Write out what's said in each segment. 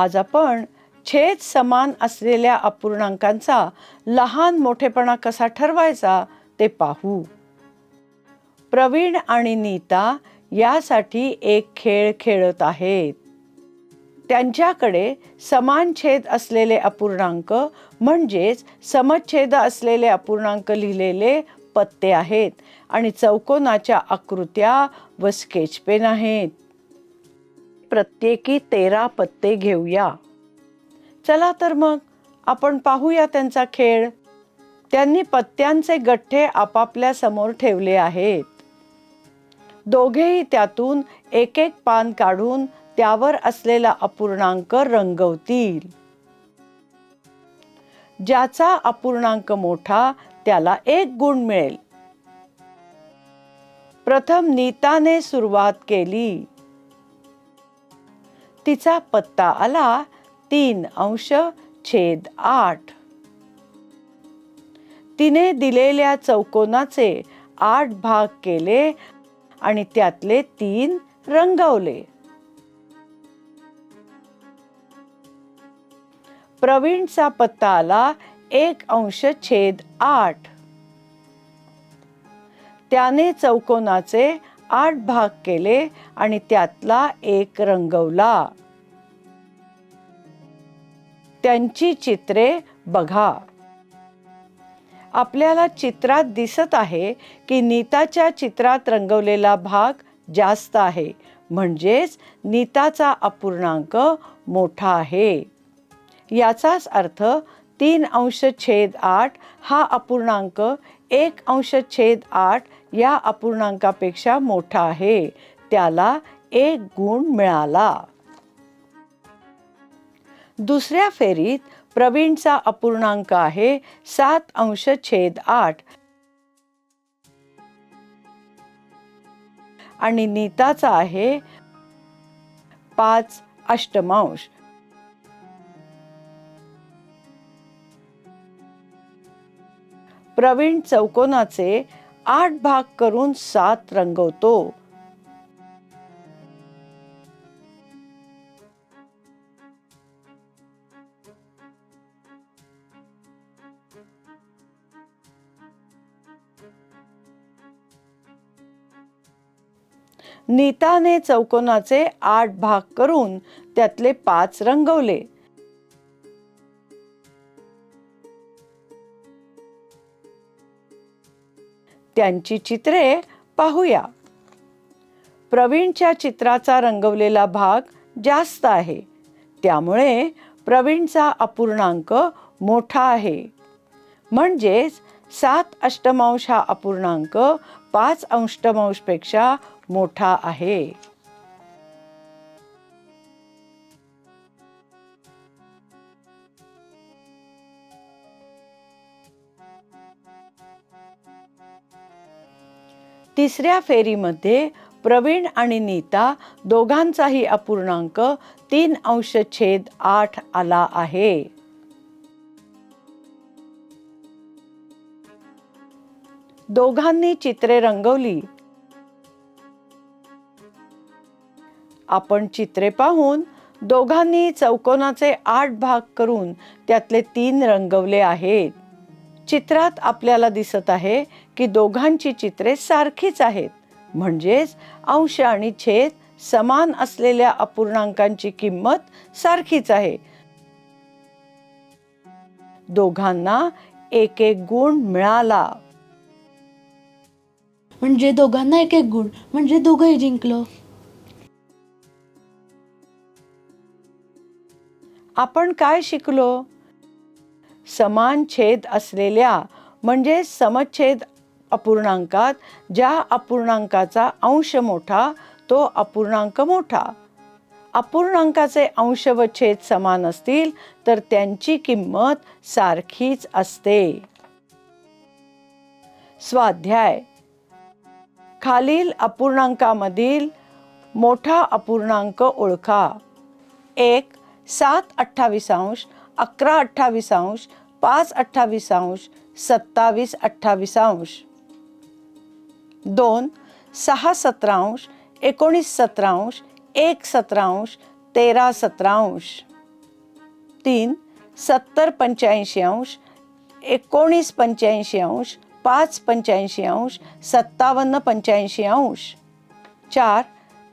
आज आपण छेद समान असलेल्या अपूर्णांकांचा लहान मोठेपणा कसा ठरवायचा ते पाहू. प्रवीण आणि नीता यासाठी एक खेळ खेळत आहेत. त्यांच्याकडे समान छेद असलेले अपूर्णांक म्हणजेच समच्छेद असलेले अपूर्णांक लिहिलेले पत्ते आहेत आणि चौकोनाच्या आकृत्या व स्केच पेन आहेत. प्रत्येकी तेरा पत्ते घेऊया. चला तर मग आपण पाहूया त्यांचा खेळ. त्यांनी पत्त्यांचे गठ्ठे आपापल्या समोर ठेवले आहेत. दोघेही त्यातून एक एक पान काढून त्यावर असलेला अपूर्णांक रंगवतील. ज्याचा अपूर्णांक मोठा त्याला एक गुण मिळेल. प्रथम नीताने सुरुवात केली. तिचा पत्ता आला तीन अंश छेद आठ. तिने दिलेल्या चौकोनाचे आठ भाग केले आणि त्यातले तीन रंगवले. प्रवीणचा पत्ता आला एक अंश छेद आठ. त्याने चौकोनाचे आठ भाग केले आणि त्यातला एक रंगवला. त्यांची चित्रे बघा. आपल्याला चित्रात दिसत आहे की नीताच्या चित्रात रंगवलेला भाग जास्त आहे. म्हणजेच नीताचा अपूर्णांक मोठा आहे. याचाच अर्थ तीन अंश छेद आठ हा अपूर्णांक एक अंश छेद आठ या अपूर्णांकापेक्षा मोठा आहे. त्याला एक गुण मिळाला. दुसऱ्या फेरीत प्रवीणचा अपूर्णांक आहे सात अंश छेद आठ. आणि नीताचा आहे पाच अष्टमांश. प्रवीण चौकोनाचे आठ भाग करून सात रंगवतो. नीताने चौकोनाचे आठ भाग करून त्यातले पाच रंगवले. त्यांची चित्रे पाहूया. प्रवीणच्या चित्राचा रंगवलेला भाग जास्त आहे. त्यामुळे प्रवीणचा अपूर्णांक मोठा आहे. म्हणजेच सात अष्टमांश हा अपूर्णांक पाच अंशमांशपेक्षा मोठा आहे. तिसऱ्या फेरीमध्ये प्रवीण आणि नीता दोघांचाही अपूर्णांक तीन अंश छेद आठ आला आहे. दोघांनी चित्रे रंगवली. आपण चित्रे पाहून दोघांनी चौकोनाचे आठ भाग करून त्यातले तीन रंगवले आहेत. चित्रात आपल्याला दिसत आहे की दोघांची चित्रे सारखीच आहेत. म्हणजेच अंश आणि छेद समान असलेल्या अपूर्णांकांची किंमत सारखीच आहे. दोघांना एक एक गुण मिळाला. म्हणजे दोघांना एक एक गुण म्हणजे दोघंही जिंकलो. आपण काय शिकलो? समान छेद असलेल्या म्हणजे समच्छेद अपूर्णांकात ज्या अपूर्णांकाचा अंश मोठा तो अपूर्णांक मोठा. अपूर्णांकाचे अंश व छेद समान असतील तर त्यांची किंमत सारखीच असते. स्वाध्याय. खालील अपूर्णांकामधील मोठा अपूर्णांक ओळखा. एक सात अठ्ठावीस अंश अकरा अठ्ठावीसांश पाच अठ्ठावीसांश सत्तावीस अठ्ठावीसांश दोन सहा सतरांश एकोणीस सतरांश एक सतरांश तेरा सतरांश तीन सत्तर पंच्याऐंशी अंश एकोणीस पंच्याऐंशी अंश पाच पंच्याऐंशी अंश सत्तावन्न पंच्याऐंशी अंश. चार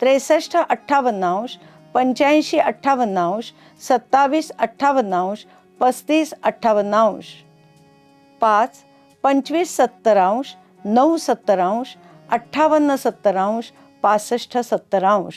त्रेसष्ट अठ्ठावन्न अंश पंच्याऐंशी अठ्ठावन्न अंश सत्तावीस अठ्ठावन्न अंश पस्तीस अठ्ठावन्न अंश. पाच पंचवीस सत्तर अंश नऊ सत्तर अंश अठ्ठावन्न सत्तर अंश पासष्ट सत्तर अंश.